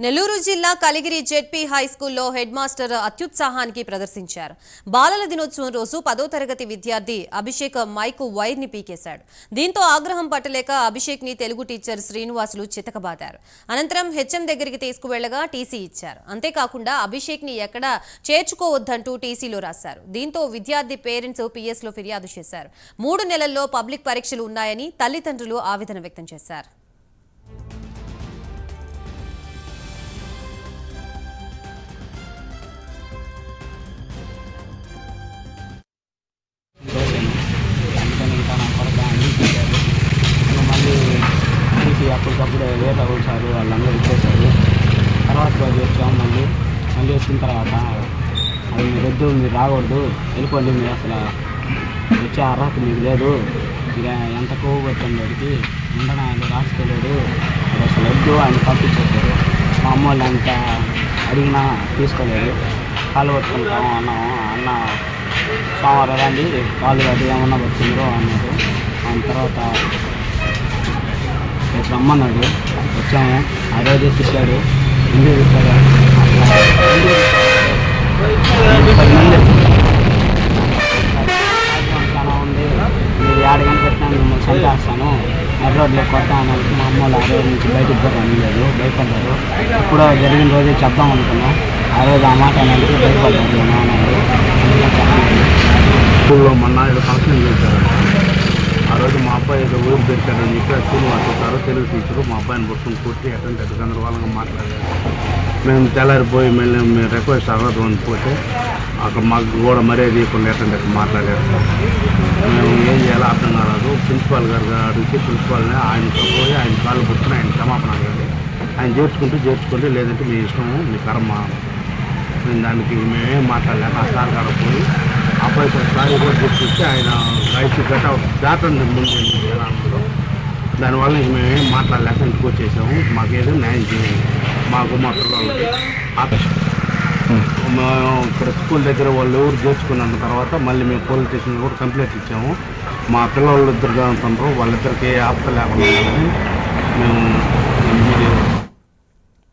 నెల్లూరు జిల్లా Kaligiri ZP high స్కూల్లో head master అత్యుత్సాహానికి ప్రదర్శించారు. బాలల దినోత్సవం రోజు పదో తరగతి విద్యార్థి అభిషేక్ మైకు వైర్ని పీకేశాడు. దీంతో ఆగ్రహం పట్టలేక అభిషేక్ని తెలుగు టీచర్ శ్రీనివాసులు చితకబాదారు. అనంతరం హెచ్ఎం దగ్గరికి తీసుకువెళ్ళగా టీసీ ఇచ్చారు. అంతేకాకుండా అభిషేక్ని ఎక్కడా చేర్చుకోవద్దంటూ టీసీలో రాశారు. దీంతో విద్యార్థి పేరెంట్స్ పిఎస్లో ఫిర్యాదు చేశారు. మూడు నెలల్లో పబ్లిక్ పరీక్షలు ఉన్నాయని తల్లిదండ్రులు ఆవేదన వ్యక్తం చేశారు. అప్పటికప్పుడు లేట్ అవుతారు వాళ్ళందరూ ఇచ్చేసారు తర్వాత రోజు వచ్చాము మళ్ళీ మళ్ళీ వచ్చిన తర్వాత అది మీరు వద్దు మీరు రాకూడదు వెళ్ళిపోండి మీరు అసలు. వచ్చే అర్హత మీకు లేదు. ఇక ఎంత కొవ్వు వాడికి ఉండడం ఆయన రాసుకోలేడు అసలు వద్దు ఆయన పంపించేశారు. మా అమ్మ వాళ్ళు అంత అడిగినా తీసుకోలేదు. కాలు పట్టుకుంటాము అన్నాము అన్న సోమవారం రండి వాళ్ళు అది ఏమన్నా వచ్చిందో అన్నారు. దాని తర్వాత రేపు రమ్మన్నాడు వచ్చాము. ఆ రోజే తిట్టాడు ఎందుకు తిట్టాడు పది మంది చాలా ఉంది మీరు ఏడు గంటలు పెట్టినా మిమ్మల్ని చంపేస్తాను ఎర్ర రోడ్లో కొడతాను మా అమ్మ వాళ్ళు ఆ రోజు నుంచి బయటకు కూడా లేదు భయపడ్డారు ఇప్పుడు జరిగిన రోజే చెప్దాం అనుకున్నాం. ఆ రోజు ఆ మాట అనేది భయపడ్డారు మా స్కూల్లో మొన్న ఏదో ఫంక్షన్ చేశారు. అబ్బాయి ఏదో ఊరు తెచ్చాడని చెప్పి స్కూల్ వాళ్ళు తెలుగు టీచరు మా అబ్బాయిని పట్టుకుని కొట్టి ఎట్టంటే అటు గందరగోళంగా మాట్లాడారు. మేము తెల్లారిపోయి మళ్ళీ మేము రిక్వెస్ట్ అవ్వదు అని పోతే అక్కడ మాకు కూడా మర్యాద ఇవ్వకుండా ఎట్టంటే అట్లా మాట్లాడారు. మేము ఏం చేయాలో అర్థం కాలేదు. ప్రిన్సిపాల్ గారు అడిగితే ప్రిన్సిపాల్ని ఆయనతో పోయి ఆయన కాళ్ళు పుట్టుకుని ఆయన క్షమాపణ అడగండి. ఆయన చేర్చుకుంటే చేర్చుకోండి లేదంటే మీ ఇష్టము మీ కర్మ. మేము దానికి మేమేం మాట్లాడలేక ఆ సార్ కాడ పోయి అబ్బాయి సారి కూడా తెప్పిస్తే ఆయన రైతు గట్ట దాటండి ముందు జనాల్లో. దానివల్ల ఇంక మేమేం మాట్లాడలేక ఇంటికి వచ్చేసాము. మాకేదో న్యాయం చేయండి. మాకు మా పిల్లలకి మేము ఇక్కడ స్కూల్ దగ్గర వాళ్ళు ఎవరు చేర్చుకున్న తర్వాత మళ్ళీ మేము పోలీస్ స్టేషన్ కూడా కంప్లైంట్ ఇచ్చాము. మా పిల్లలు ఇద్దరు ఉంటున్నారు వాళ్ళిద్దరికి ఆపత లేకుండా మేము